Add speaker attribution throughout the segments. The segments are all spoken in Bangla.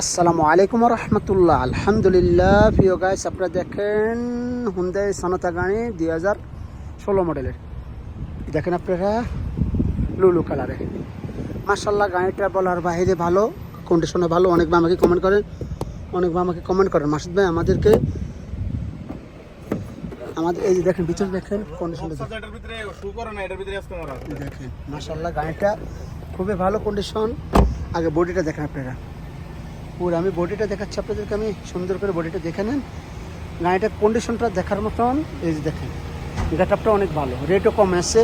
Speaker 1: আসসালামু আলাইকুম রহমতুল্লাহ আলহামদুলিল্লাহ প্রিয় গাইস আপনারা দেখেন হুন্দাই সনতা গাড়ি দুই হাজার ষোলো মডেলের। দেখেন আপনারা লুলু কালারে মার্শাল্লাহ গাড়িটা বলার বাইরে ভালো কন্ডিশনে ভালো। অনেক ভাই আমাকে কমেন্ট করেন অনেক ভাই আমাকে কমেন্ট করেন। মাসুদ ভাই আমাদেরকে আমাদের এই যে দেখেন পিছনে দেখেন কন্ডিশনটা দেখেন।
Speaker 2: এটার ভিতরে শু করে না এটার ভিতরে আজকে মারা
Speaker 1: দেখেন মাসাল্লাহ গাড়িটা খুবই ভালো কন্ডিশন আগে বডিটা দেখেন আপনারা। পুরো আমি বডিটা দেখাচ্ছি আপনাদেরকে, আমি সুন্দর করে বডিটা দেখে নেন। গাড়িটার কন্ডিশনটা দেখার মতন, এই যে দেখেন, গেটআপটা অনেক ভালো রেটও কম আসছে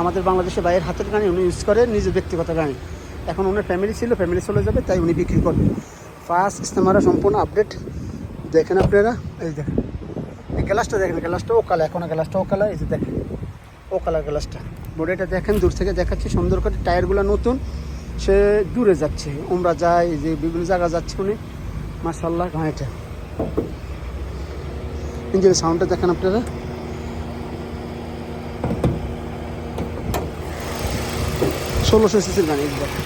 Speaker 1: আমাদের বাংলাদেশে বাইরের হাতের গাড়ি উনি ইউজ করে, নিজের ব্যক্তিগত গাড়ি। এখন ওনার ফ্যামিলি ছিল ফ্যামিলি চলে যাবে, তাই উনি বিক্রি করবেন ফার্স্ট ইস্তেমারা সম্পূর্ণ আপডেট দেখেন আপনারা, এই দেখেন। এই গ্লাসটা দেখেন গ্লাসটা ও কালা এখন গ্লাসটা ও কালা এই যে দেখেন। ও কালার গ্লাসটা বডিটা দেখেন, দূর থেকে দেখাচ্ছি, সুন্দর করে টায়ারগুলো নতুন। সে দূরে যাচ্ছে ওমরা যায় যে বিভিন্ন জায়গা যাচ্ছে উনি। মার্শাল্লাহ গাড়িটা ইঞ্জিনের সাউন্ডটা দেখেন আপনারা। ষোলোশো সিসির দেখেন।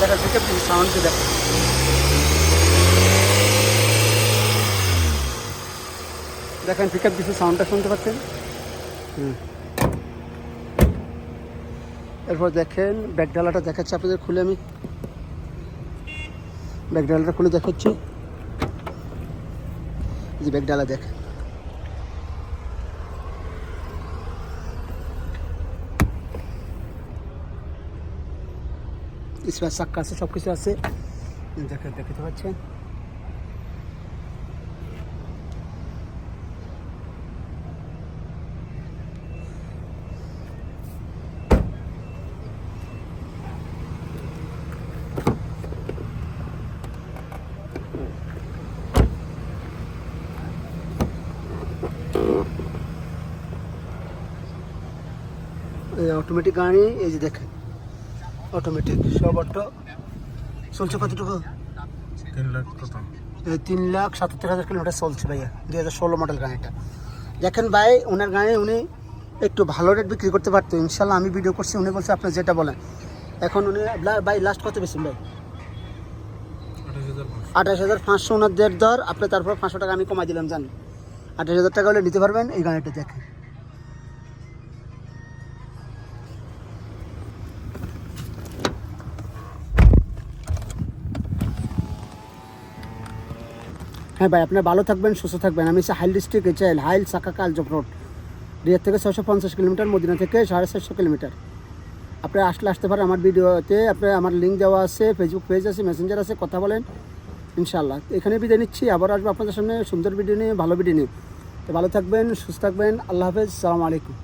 Speaker 1: দেখা থেকে সাউন্ডটা দেখেন। দেখেন পিক আপ কিছু সাউন্ডটা শুনতে পাচ্ছেন? হুম। এরপর দেখেন ব্যাক ডালাটা দেখাচ্ছি আপনাদের, খুলে আমি। ব্যাক ডালাটা খুলে দেখাচ্ছি। যে ব্যাক ডালা দেখেন। স্পেস চাক্কা আছে সব কিছু আছে। দেখে দেখতে পাচ্ছেন? অটোমেটিক গাড়ি এই যে দেখেন অটোমেটিক সব অটো। চলছে কতটুকু?
Speaker 2: তিন লাখ কত?
Speaker 1: তিন লাখ সাতাত্তর হাজার কিলোমিটার চলছে ভাইয়া দুই হাজার ষোলো মডেল গাড়িটা। দেখেন ভাই ওনার গাড়ি উনি একটু ভালো রেট বিক্রি করতে পারতো ইনশাল্লাহ আমি ভিডিও করছি উনি বলছে আপনি যেটা বলেন। এখন উনি ভাই লাস্ট কত বেশি ভাই? আঠাশ হাজার পাঁচশো ওনার দেড় দর আপনি তারপর পাঁচশো টাকা আমি কমাই দিলাম জান। আঠাশ হাজার টাকা হলে নিতে পারবেন এই গাড়িটা দেখেন। হ্যাঁ ভাই, আপনার ভালো থাকবেন, সুস্থ থাকবেন। আমি হাইল ডিস্ট্রিক্ট এচাইল হাইল সাকা কালজপ রোড রিয়ার থেকে ছয়শো পঞ্চাশ কিলোমিটার, মদিনা থেকে সাড়ে চারশো কিলোমিটার। আপনি আসলে আসতে পারেন আমার ভিডিওতে। আপনার আমার লিঙ্ক দেওয়া আছে ফেসবুক পেজ আছে মেসেঞ্জার আছে, কথা বলেন ইনশাল্লাহ এখানে বিদায় নিচ্ছি, আবার আসব আপনাদের সামনে সুন্দর ভিডিও নিয়ে, ভালো ভিডিও নিয়ে। তো ভালো থাকবেন, সুস্থ থাকবেন, আল্লাহ হাফেজ, সালামু আলাইকুম।